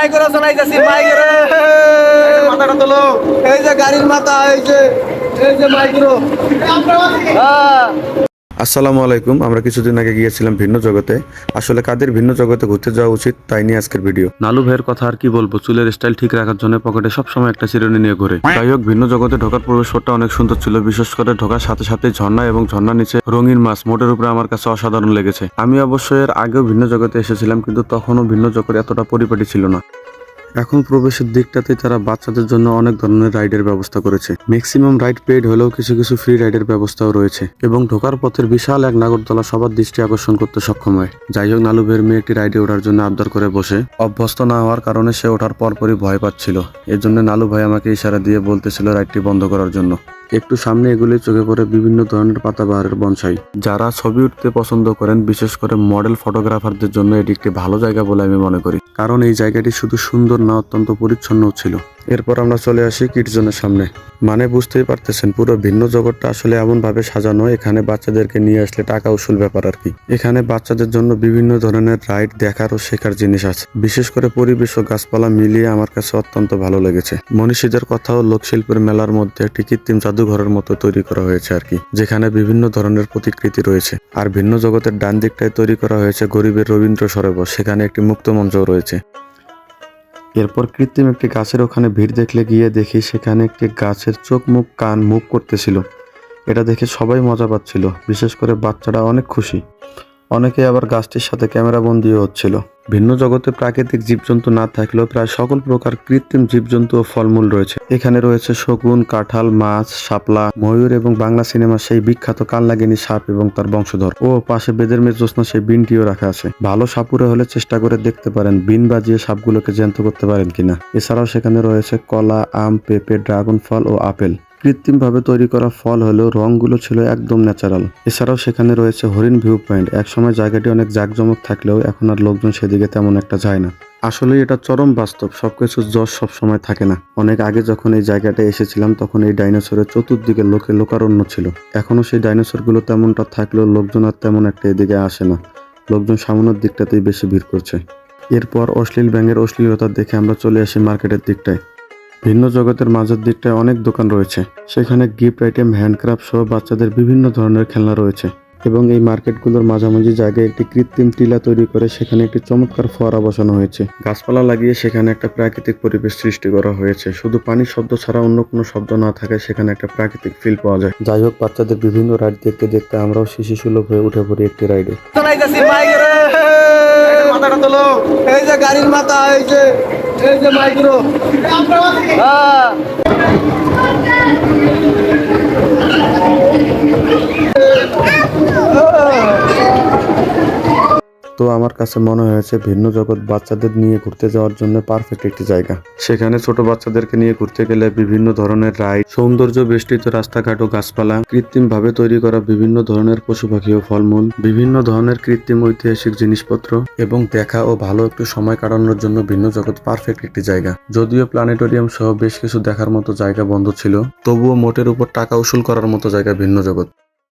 Micro চালাইতেছি micro মাথাটা তোলো। এই যে গাড়ির মাথা এই যে এই যে মাইক্রো হ্যাঁ। আসসালামু আলাইকুম, আমরা কিছুদিন আগে গিয়েছিলাম ভিন্ন জগতে। আসলে কাদের ভিন্ন জগতে ঘুরতে যাওয়া উচিত তাই নিয়ে আজকের ভিডিও। নালু ভাইয়ের কথা আর কি বলব, চুলের স্টাইল ঠিক রাখার জন্য পকেটে সবসময় একটা চিরুনি নিয়ে ঘুরে। যাই হোক, ভিন্ন জগতে ঢোকার প্রবেশপথটা অনেক সুন্দর ছিল, বিশেষ করে ঢোকার সাথে সাথে ঝর্ণা এবং ঝর্ণার নিচে রঙিন মাছ মোটের উপরে আমার কাছে অসাধারণ লেগেছে। আমি অবশ্যই এর আগেও ভিন্ন জগতে এসেছিলাম, কিন্তু তখনও ভিন্ন জগতে এতটা পরিপাটি ছিল না। এখন প্রবেশের দিকটাতে তারা বাচ্চাদের জন্য অনেক ধরনের রাইডের ব্যবস্থা করেছে। ম্যাক্সিমাম রাইড পেড হলেও কিছু কিছু ফ্রি রাইডের ব্যবস্থাও রয়েছে এবং ঢোকার পথের বিশাল এক নাগরদলা সবার দৃষ্টি আকর্ষণ করতে সক্ষম হয়। যাই হোক নালুভের মেয়ে একটি রাইডে ওঠার জন্য আবদার করে বসে। অভ্যস্ত না হওয়ার কারণে সে ওঠার পরপরই ভয় পাচ্ছিল। এর জন্য নালু ভাই আমাকে ইশারা দিয়ে বলতেছিল রাইডটি বন্ধ করার জন্য। একটু সামনে এগুলি চোখে পড়ে বিভিন্ন ধরনের পাতাবাহারের বনসাই। যারা ছবি উঠতে পছন্দ করেন, বিশেষ করে মডেল ফটোগ্রাফারদের জন্য এটি একটি ভালো জায়গা বলে আমি মনে করি। কারণ এই জায়গাটি শুধু সুন্দর না, অত্যন্ত পরিচ্ছন্ন ছিল। এরপর আমরা চলে আসি কিটজনের সামনে। মানে বুঝতেই পারতেছেন, পুরো ভিন্ন জগৎটা আসলে এমন ভাবে সাজানো, এখানে বাচ্চাদেরকে নিয়ে আসলে টাকা উসুল ব্যাপার আর কি। এখানে বাচ্চাদের জন্য বিভিন্ন ধরনের রাইড দেখার ও শেখার জিনিস আছে। বিশেষ করে পরিবেশ ও গাছপালা মিলিয়ে আমার কাছে অত্যন্ত ভালো লেগেছে। মনীষীদের কথাও লোকশিল্পের মেলার মধ্যে একটি কৃত্রিম জাদুঘরের মতো তৈরি করা হয়েছে আর কি, যেখানে বিভিন্ন ধরনের প্রতিকৃতি রয়েছে। আর ভিন্ন জগতের ডান দিকটায় তৈরি করা হয়েছে গরিবের রবীন্দ্র সরোবর, সেখানে একটি মুক্ত মঞ্চ রয়েছে। এরপর কৃত্রিম একটি গাছের ওখানে ভিড় দেখলে গিয়ে দেখি সেখানে একটি গাছের চোখ, মুখ, কান মুখ করতেছিল। এটা দেখে সবাই মজা পাচ্ছিল, বিশেষ করে বাচ্চারা অনেক খুশি। অনেকে আবার গাছটির সাথে ক্যামেরা বন্দিও হচ্ছিল। ভিন্ন জগতে প্রাকৃতিক জীবজন্তু না থাকলেও প্রায় সকল প্রকার কৃত্রিম জীবজন্তু ও ফলমূল রয়েছে। এখানে রয়েছে শকুন, কাঁঠাল, মাছ, শাপলা, ময়ূর এবং বাংলা সিনেমার সেই বিখ্যাত কালনাগিনী সাপ এবং তার বংশধর। ও পাশে বেদের মেয়ে জ্যোৎস্না সেই বিনটিও রাখা আছে। ভালো সাপুরে হলে চেষ্টা করে দেখতে পারেন বিন বাজিয়ে সাপগুলোকে জ্যান্ত করতে পারেন কিনা। এছাড়াও সেখানে রয়েছে কলা, আম, পেঁপে, ড্রাগন ফল ও আপেল। কৃত্রিমভাবে তৈরি করা ফল হলেও রংগুলো ছিল একদম ন্যাচারাল। এছাড়াও সেখানে রয়েছে হরিণ ভিউ পয়েন্ট একসময় জায়গাটি অনেক জাঁকজমক থাকলেও এখন আর লোকজন সেদিকে তেমন একটা যায় না। আসলে এটা চরম বাস্তব। সবকিছু যশ সবসময় থাকে না। অনেক আগে যখন এই জায়গাটা এসেছিলাম, তখন এই ডাইনোসরের চতুর্দিকে লোকে লোকারণ্য ছিল। এখনও সেই ডাইনোসরগুলো তেমনটা থাকলেও লোকজন আর তেমন একটা এদিকে আসে না। লোকজন সামনের দিকটাতেই বেশি ভিড় করছে। এরপর অশ্লীল ব্যাঙের অশ্লীলতা দেখে আমরা চলে আসি মার্কেটের দিকটায়। ভিন্ন জগতের মাঝের দিকটায় অনেক দোকান রয়েছে। সেখানে গিফট আইটেম, হ্যান্ডক্রাফট সহ বাচ্চাদের বিভিন্ন ধরনের খেলনা রয়েছে এবং এই মার্কেটগুলোর মাঝামাঝি জায়গায় একটি কৃত্রিম টিলা তৈরি করে সেখানে একটি চমৎকার ফোয়ারা বসানো হয়েছে। গাছপালা লাগিয়ে সেখানে একটা প্রাকৃতিক পরিবেশ সৃষ্টি করা হয়েছে। শুধু পানির শব্দ ছাড়া অন্য কোনো শব্দ না থাকায় সেখানে একটা প্রাকৃতিক ফিল পাওয়া যায়। যাই হোক, বাচ্চাদের বিভিন্ন রাইড দেখতে দেখতে আমরাও শিশু সুলভ হয়ে উঠে পড়ি একটি রাইডে গাড়ির মাথা এই যে মাইক্রো। হ্যাঁ। তো আমার কাছে মনে হয়েছে ভিন্ন জগৎ বাচ্চাদের নিয়ে ঘুরতে যাওয়ার জন্য পারফেক্ট একটি জায়গা। সেখানে ছোট বাচ্চাদেরকে নিয়ে ঘুরতে গেলে বিভিন্ন ধরনের রাইড, সৌন্দর্য বেষ্টিত রাস্তাঘাট ও গাছপালা কৃত্রিম ভাবে তৈরি করা বিভিন্ন ধরনের পশু পাখি ও ফলমূল, বিভিন্ন ধরনের কৃত্রিম ঐতিহাসিক জিনিসপত্র এবং দেখা ও ভালো একটু সময় কাটানোর জন্য ভিন্ন জগৎ পারফেক্ট একটি জায়গা। যদিও প্ল্যানেটোরিয়াম সহ বেশ কিছু দেখার মতো জায়গা বন্ধ ছিল, তবুও মোটের উপর টাকা উসুল করার মতো জায়গা ভিন্ন জগৎ।